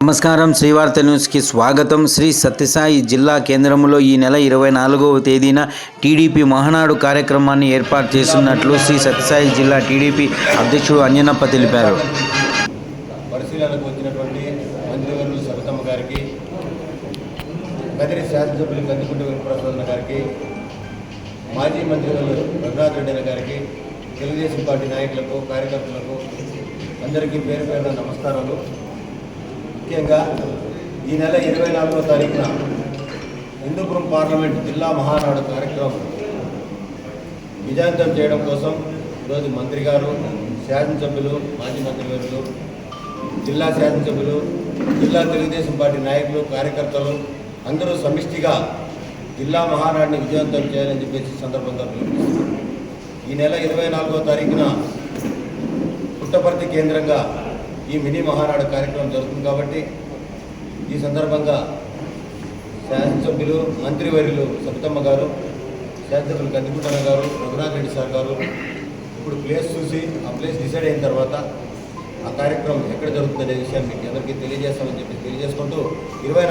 నమస్కారం. శ్రీవార్త న్యూస్కి స్వాగతం. శ్రీ సత్యసాయి జిల్లా కేంద్రంలో ఈ నెల ఇరవై నాలుగవ తేదీన టీడీపీ మహానాడు కార్యక్రమాన్ని ఏర్పాటు చేస్తున్నట్లు శ్రీ సత్యసాయి జిల్లా టీడీపీ అధ్యక్షుడు అంజనప్ప తెలిపారు. పరిశీలనకు వచ్చినటువంటి మంత్రివర్యులు సబితమ్మ గారికి కదిరి శాసనసభ్యులు కందికుంట వెంకటప్రసాద్ గారికి మాజీ మంత్రివర్యులు రఘునాథ్ రెడ్డి గారికి తెలుగుదేశం పార్టీ నాయకులకు కార్యకర్తలకు అందరికీ పేరు పేరున నమస్కారాలు. ముఖ్యంగా ఈ నెల ఇరవై నాలుగో తారీఖున హిందూపురం పార్లమెంట్ జిల్లా మహానాడు కార్యక్రమం విజయవంతం చేయడం కోసం ఈరోజు మంత్రి గారు శాసనసభ్యులు మాజీ మంత్రివర్యులు జిల్లా శాసనసభ్యులు జిల్లా తెలుగుదేశం పార్టీ నాయకులు కార్యకర్తలు అందరూ సమిష్టిగా జిల్లా మహానాడిని విజయవంతం చేయాలని చెప్పేసి సందర్భంగా పిలుపునిస్తున్నాం ఈ నెల ఇరవై నాలుగో తారీఖున పుట్టపర్తి కేంద్రంగా ఈ మినీ మహానాడు కార్యక్రమం జరుగుతుంది కాబట్టి ఈ సందర్భంగా శాసనసభ్యులు మంత్రివర్యులు సబితమ్మ గారు శాసనసభ్యులు కందికుంటన్న గారు రఘునాథ్ రెడ్డి సార్ గారు ఇప్పుడు ప్లేస్ చూసి ఆ ప్లేస్ డిసైడ్ అయిన తర్వాత ఆ కార్యక్రమం ఎక్కడ జరుగుతుందనే విషయాన్ని మీకు అందరికీ తెలియజేస్తామని చెప్పి తెలియజేసుకుంటూ ఇరవై